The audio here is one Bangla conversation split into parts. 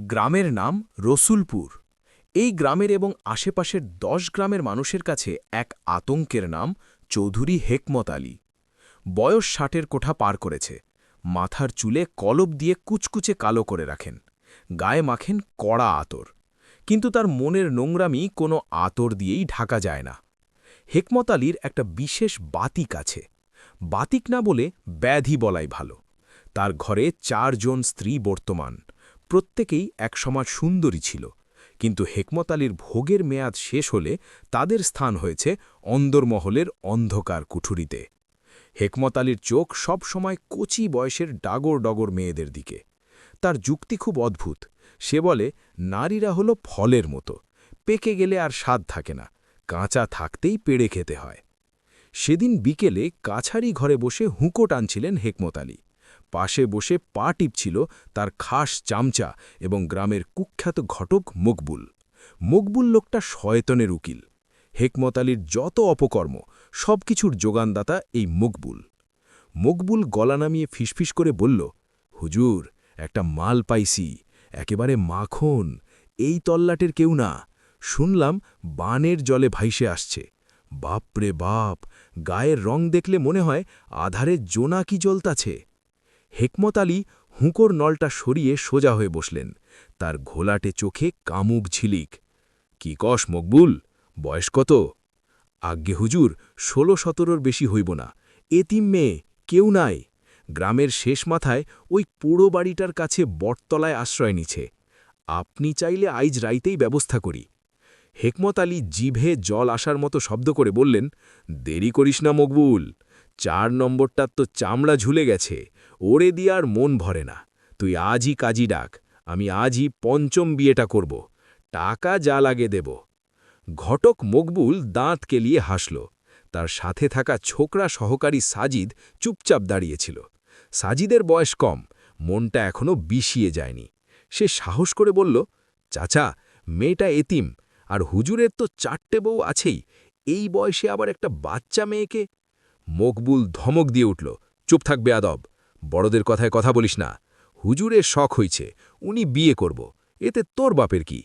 গ্রামের নাম রসুলপুর। এই গ্রামের এবং আশেপাশের দশ গ্রামের মানুষের কাছে এক আতঙ্কের নাম চৌধুরী হেকমত আলী। বয়স ষাটের কোঠা পার করেছে। মাথার চুলে কলব দিয়ে কুচকুচে কালো করে রাখেন। গায়ে মাখেন কড়া আতর। কিন্তু তার মনের নোংরামি কোনো আতর দিয়েই ঢাকা যায় না। হেকমত আলীর একটা বিশেষ বাতিক আছে। বাতিক না বলে ব্যাধি বলাই ভালো। তার ঘরে চারজন স্ত্রী বর্তমান। প্রত্যেকেই একসময় সুন্দরী ছিল, কিন্তু হেকমত আলীর ভোগের মেয়াদ শেষ হলে তাদের স্থান হয়েছে অন্দরমহলের অন্ধকার কুঠুরিতে। হেকমত আলীর চোখ সবসময় কচি বয়সের ডাগর ডগর মেয়েদের দিকে। তার যুক্তি খুব অদ্ভুত, সে বলে, নারীরা হলো ফলের মতো, পেকে গেলে আর স্বাদ থাকে না, কাঁচা থাকতেই পেড়ে খেতে হয়। সেদিন বিকেলে কাছারি ঘরে বসে হুঁকো টানছিলেন হেকমত আলী। পাশে বসে পা টিপছিল তার খাস চামচা এবং গ্রামের কুখ্যাত ঘটক মকবুল। মকবুল লোকটা শয়তনের উকিল। হেকমত আলীর যত অপকর্ম সব কিছুর যোগানদাতা এই মকবুল। মকবুল গলা নামিয়ে ফিসফিস করে বলল, হুজুর, একটা মাল পাইছি, একেবারে মাখন, এই তল্লাটের কেউ না। শুনলাম বানের জলে ভাইসে আসছে। বাপরে বাপ, গায়ের রং দেখলে মনে হয় আধারে জোনাকি জ্বলতাছে। হেকমত আলী হুঁকোর নলটা সরিয়ে সোজা হয়ে বসলেন। তার ঘোলাটে চোখে কামুক ঝিলিক। কি কস মকবুল, বয়স কত? আজ্ঞে হুজুর, ষোলো সতেরোর বেশি হইব না। এতিম মেয়ে, কেউ নাই। গ্রামের শেষ মাথায় ওই পোড়ো বাড়িটার কাছে বটতলায় আশ্রয় নিছে। আপনি চাইলে আইজ রাইতেই ব্যবস্থা করি। হেকমত আলী জিভে জল আসার মতো শব্দ করে বললেন, দেরি করিস না মকবুল। চার নম্বরটার তো চামড়া ঝুলে গেছে, ওরে দিয়ে আর মন ভরে না। তুই আজই কাজী ডাক, আমি আজই পঞ্চম বিয়েটা করব, টাকা যা লাগে দেব। ঘটক মকবুল দাঁত কেলিয়ে হাসল, তার সাথে থাকা ছোকরা সহকারী সাজিদ চুপচাপ দাঁড়িয়েছিল। সাজিদের বয়স কম, মনটা এখনও বিষিয়ে যায়নি। সে সাহস করে বলল, চাচা, মেয়েটা এতিম, আর হুজুরের তো চারটে বউ আছেই, এই বয়সে আবার একটা বাচ্চা মেয়েকে মকবুল ধমক দিয়ে উঠল, চুপ থাকবে আদব বড়দের কথায় কথা বলিস না। হুজুরের শখ হইছে, উনি বিয়ে করব, এতে তোর বাপের কি?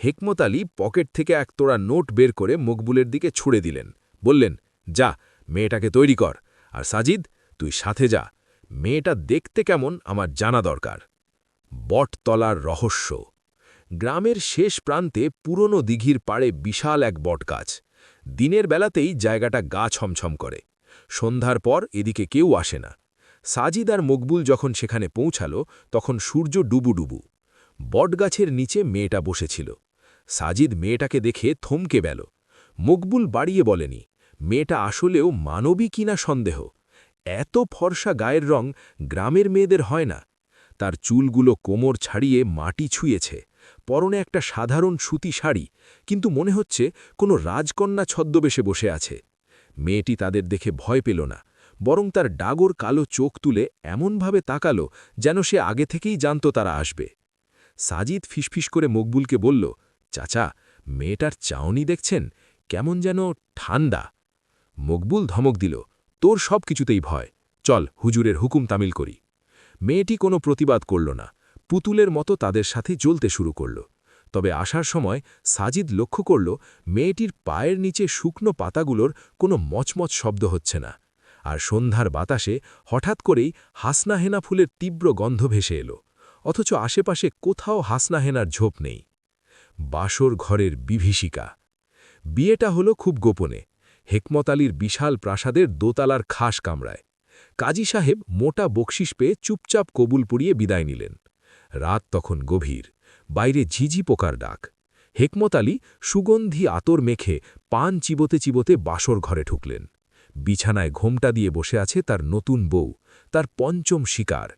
হেকমত আলী পকেট থেকে এক তোড়া নোট বের করে মকবুলের দিকে ছুড়ে দিলেন, বললেন, যা, মেয়েটাকে তৈরি কর, আর সাজিদ, তুই সাথে যা, মেয়েটা দেখতে কেমন আমার জানা দরকার। বটতলার রহস্য। গ্রামের শেষ প্রান্তে পুরনো দিঘির পাড়ে বিশাল এক বটগাছ। দিনের বেলাতেই জায়গাটা গা ছমছম করে। সন্ধ্যার পর এদিকে কেউ আসে না। সাজিদ আর মকবুল যখন সেখানে পৌঁছাল, তখন সূর্য ডুবু ডুবু। বটগাছের নিচে মেয়েটা বসেছিল। সাজিদ মেয়েটাকে দেখে থমকে বেল মকবুল বাড়িয়ে বলেনি, মেয়েটা আসলেও মানবী কিনা সন্দেহ? এত ফর্সা গায়ের রং গ্রামের মেয়েদের হয় না। তার চুলগুলো কোমর ছাড়িয়ে মাটি ছুঁয়েছে। পরনে একটা সাধারণ সুতি শাড়ি, কিন্তু মনে হচ্ছে কোনো রাজকন্যা ছদ্মবেশে বসে আছে। মেয়েটি তাদের দেখে ভয় পেল না, বরং তার ডাগর কালো চোখ তুলে এমনভাবে তাকালো যেন সে আগে থেকেই জানত তারা আসবে। সাজিদ ফিসফিস করে মকবুলকে বলল, চাচা, মেয়েটার চাউনি দেখছেন? কেমন যেন ঠান্ডা। মকবুল ধমক দিল, তোর সব কিছুতেই ভয়। চল, হুজুরের হুকুম তামিল করি। মেয়েটি কোনো প্রতিবাদ করল না, পুতুলের মতো তাদের সাথে জ্বলতে শুরু করল। তবে আসার সময় সাজিদ লক্ষ্য করল মেয়েটির পায়ের নিচে শুকনো পাতাগুলোর কোনো মচমচ শব্দ হচ্ছে না, আর সন্ধ্যার বাতাসে হঠাৎ করেই হাসনাহেনা ফুলের তীব্র গন্ধ ভেসে এলো, অথচ আশেপাশে কোথাও হাসনাহেনার ঝোপ নেই। বাসর ঘরের বিভীষিকা। বিয়েটা হলো খুব গোপনে। হেকমত আলীর বিশাল প্রাসাদের দোতালার খাস কামড়ায় কাজী সাহেব মোটা বকশিস পেয়ে চুপচাপ কবুল পুড়িয়ে বিদায় নিলেন। রাত তখন গভীর। বাইরে ঝিঝি পোকার ডাক। হেকমত আলী সুগন্ধি আতর মেখে পান চিবোতে চিবোতে বাসর ঘরে ঢুকলেন। বিছানায় ঘোমটা দিয়ে বসে আছে তার নতুন বউ, তার পঞ্চম শিকার।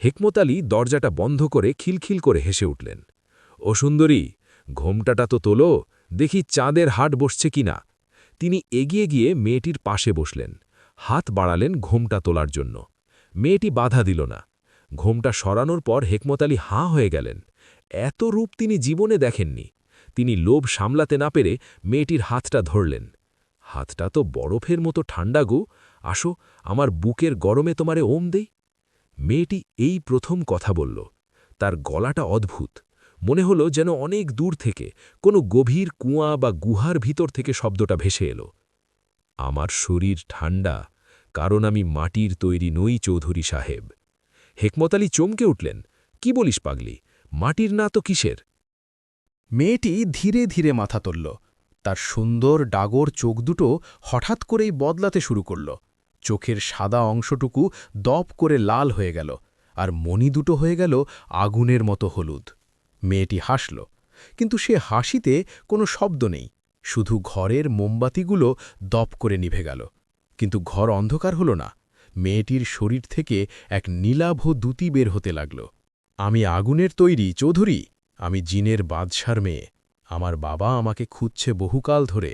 হেকমত আলী দরজাটা বন্ধ করে খিলখিল করে হেসে উঠলেন। ও সুন্দরী, ঘোমটাটা তো তোলো, দেখি চাঁদের হাট বসছে কিনা তিনি এগিয়ে গিয়ে মেয়েটির পাশে বসলেন। হাত বাড়ালেন ঘোমটা তোলার জন্য। মেয়েটি বাধা দিল না। ঘোমটা সরানোর পর হেকমত আলী হাঁ হয়ে গেলেন। এত রূপ তিনি জীবনে দেখেননি। তিনি লোভ সামলাতে না পেরে মেয়েটির হাতটা ধরলেন। হাতটা তো বরফের মতো ঠান্ডা গো। আসো, আমার বুকের গরমে তোমারে ওম দেই। মেয়েটি এই প্রথম কথা বলল। তার গলাটা অদ্ভুত। মনে হলো যেন অনেক দূর থেকে কোনো গভীর কুয়া বা গুহার ভিতর থেকে শব্দটা ভেসে এলো। আমার শরীর ঠান্ডা কারণ আমি মাটির তৈরি নই চৌধুরী সাহেব। হেকমত আলী চমকে উঠলেন। কি বলিস পাগলি? মাটির না তো কিসের? মেয়েটি ধীরে ধীরে মাথা তুলল। তার সুন্দর ডাগর চোখ দুটো হঠাৎ করেই বদলাতে শুরু করল। চোখের সাদা অংশটুকু দপ করে লাল হয়ে গেল, আর মণি দুটো হয়ে গেল আগুনের মতো হলুদ। মেয়েটি হাসল, কিন্তু সে হাসিতে কোনো শব্দ নেই। শুধু ঘরের মোমবাতিগুলো দপ করে নিভে গেল। কিন্তু ঘর অন্ধকার হল না। মেয়েটির শরীর থেকে এক নীলাভ দ্যুতি বের হতে লাগল। আমি আগুনের তৈরি, চৌধুরী। আমি জিনের বাদশার মেয়ে। আমার বাবা আমাকে খুঁজছে বহুকাল ধরে।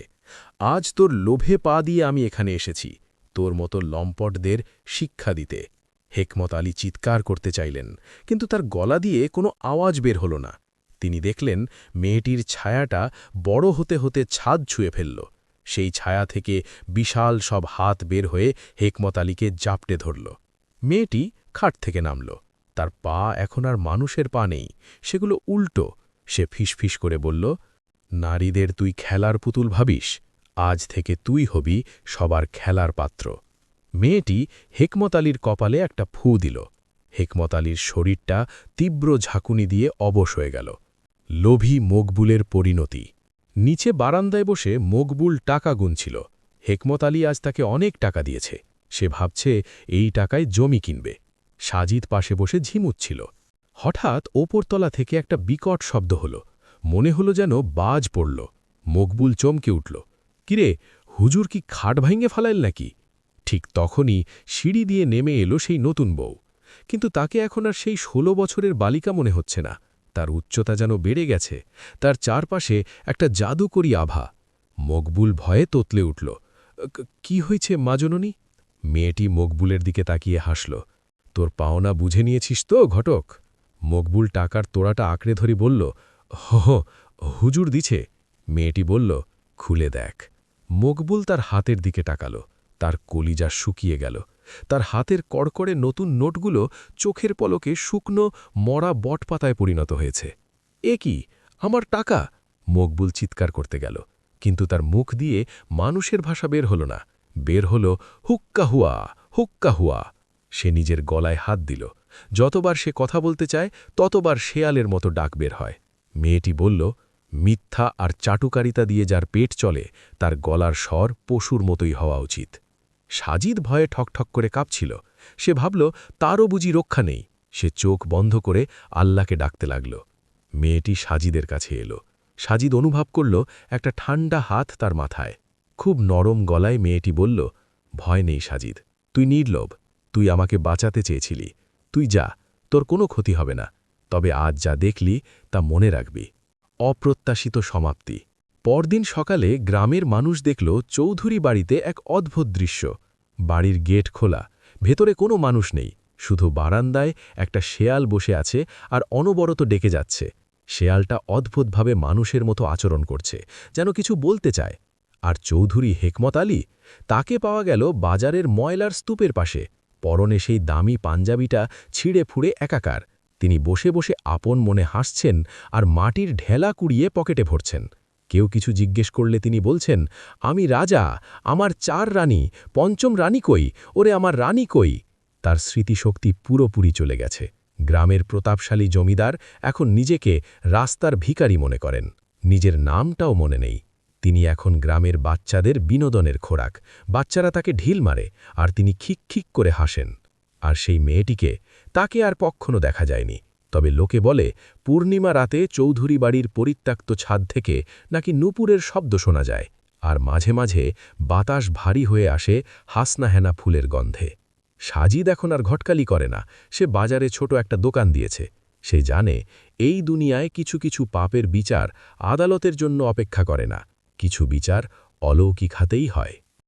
আজ তোর লোভে পা দিয়ে আমি এখানে এসেছি। তোর মতো লম্পটদের শিক্ষা দিতে। হেকমত আলী চিৎকার করতে চাইলেন, কিন্তু তার গলা দিয়ে কোনো আওয়াজ বের হল না। তিনি দেখলেন, মেয়েটির ছায়াটা বড় হতে হতে ছাদ ছুঁয়ে ফেলল। সেই ছায়া থেকে বিশাল সব হাত বের হয়ে হেকমত আলীকে জাপটে ধরল। মেয়েটি খাট থেকে নামল। তার পা এখন আর মানুষের পা নেই, সেগুলো উল্টো। সে ফিসফিস করে বলল, নারীদের তুই খেলার পুতুল ভাবিস, আজ থেকে তুই হবি সবার খেলার পাত্র। মেয়েটি হেকমত আলীর কপালে একটা ফু দিল। হেকমত আলীর শরীরটা তীব্র ঝাঁকুনি দিয়ে অবশ হয়ে গেল। লোভী মকবুলের পরিণতি। নিচে বারান্দায় বসে মকবুল টাকা গুনছিল। হেকমত আলী আজ তাকে অনেক টাকা দিয়েছে। সে ভাবছে, এই টাকায় জমি কিনবে। সাজিদ পাশে বসে ঝিমুচ্ছিল। হঠাৎ ওপরতলা থেকে একটা বিকট শব্দ হল। মনে হলো যেন বাজ পড়ল। মকবুল চমকে উঠল। কিরে, হুজুর কি খাট ভাঙে ফালাইল নাকি? ঠিক তখনই সিঁড়ি দিয়ে নেমে এলো সেই নতুন বউ। কিন্তু তাকে এখন আর সেই ষোলো বছরের বালিকা মনে হচ্ছে না। তার উচ্চতা যেন বেড়ে গেছে। তার চারপাশে একটা জাদুকরী আভা। মকবুল ভয়ে তোতলে উঠল। "ক- হয়েছে মাজননী মেয়েটি মকবুলের দিকে তাকিয়ে হাসল। তোর পাওনা বুঝে নিয়েছিস তো ঘটক? মকবুল টাকার তোড়াটা আঁকড়ে ধরি বলল হ হ, হুজুর দিছে। মেয়েটি বলল খুলে দেখ। মকবুল তার হাতের দিকে টাকাল তার কলিজা শুকিয়ে গেল। তার হাতের কড়কড়ে নতুন নোটগুলো চোখের পলকে শুকনো মরা বটপাতায় পরিণত হয়েছে। এ কি? আমার টাকা? মকবুল চিৎকার করতে গেল কিন্তু তার মুখ দিয়ে মানুষের ভাষা বের হল না। বের হল হুক্কা হুয়া হুক্কা হুয়া। সে নিজের গলায় হাত দিল। যতবার সে কথা বলতে চায়, ততবার শেয়ালের মতো ডাক বের হয়। মেয়েটি বলল, মিথ্যা আর চাটুকারিতা দিয়ে যার পেট চলে, তার গলার স্বর পশুর মতোই হওয়া উচিত। সাজিদ ভয়ে ঠকঠক করে কাঁপছিল। সে ভাবল, তারও বুঝি রক্ষা নেই। সে চোখ বন্ধ করে আল্লাহকে ডাকতে লাগল। মেয়েটি সাজিদের কাছে এলো। সাজিদ অনুভব করল, একটা ঠান্ডা হাত তার মাথায়। খুব নরম গলায় মেয়েটি বলল, ভয় নেই সাজিদ, তুই নির্লোভ। তুই আমাকে বাঁচাতে চেয়েছিলি। তুই যা, তোর কোনো ক্ষতি হবে না। তবে আজ যা দেখলি, তা মনে রাখবি। অপ্রত্যাশিত সমাপ্তি। পরদিন সকালে গ্রামের মানুষ দেখল চৌধুরী বাড়িতে এক অদ্ভুত দৃশ্য। বাড়ির গেট খোলা, ভেতরে কোনো মানুষ নেই। শুধু বারান্দায় একটা শেয়াল বসে আছে আর অনবরত ডেকে যাচ্ছে। শেয়ালটা অদ্ভুতভাবে মানুষের মতো আচরণ করছে, যেন কিছু বলতে চায়। আর চৌধুরী হেকমত আলী, তাকে পাওয়া গেল বাজারের ময়লার স্তূপের পাশে। পরনে সেই দামি পাঞ্জাবিটা ছিঁড়ে ফুড়ে একাকার। তিনি বসে বসে আপন মনে হাসছেন আর মাটির ঢেলা কুড়িয়ে পকেটে ভরছেন। কেউ কিছু জিজ্ঞেস করলে তিনি বলছেন, আমি রাজা, আমার চার রানী, পঞ্চম রানী কই? ওরে আমার রানী কই? তার স্মৃতিশক্তি পুরোপুরি চলে গেছে। গ্রামের প্রতাপশালী জমিদার এখন নিজেকে রাস্তার ভিখারি মনে করেন। নিজের নামটাও মনে নেই। তিনি এখন গ্রামের বাচ্চাদের বিনোদনের খোরাক। বাচ্চারা তাকে ঢিল মারে আর তিনি খিক খিক করে হাসেন। আর সেই মেয়েটিকে তাকে আর কখনো দেখা যায়নি। তবে লোকে বলে, পূর্ণিমা রাতে চৌধুরী বাড়ির পরিত্যক্ত ছাদ থেকে নাকি নুপুরের শব্দ শোনা যায়। আর মাঝে মাঝে বাতাস ভারী হয়ে আসে হাসনাহেনা ফুলের গন্ধে। সাজিদ এখন আর ঘটকালি করে না। সে বাজারে ছোট একটা দোকান দিয়েছে। সে জানে, এই দুনিয়ায় কিছু কিছু পাপের বিচার আদালতের জন্য অপেক্ষা করে না। কিছু বিচার অলৌকিক হাতেই হয়।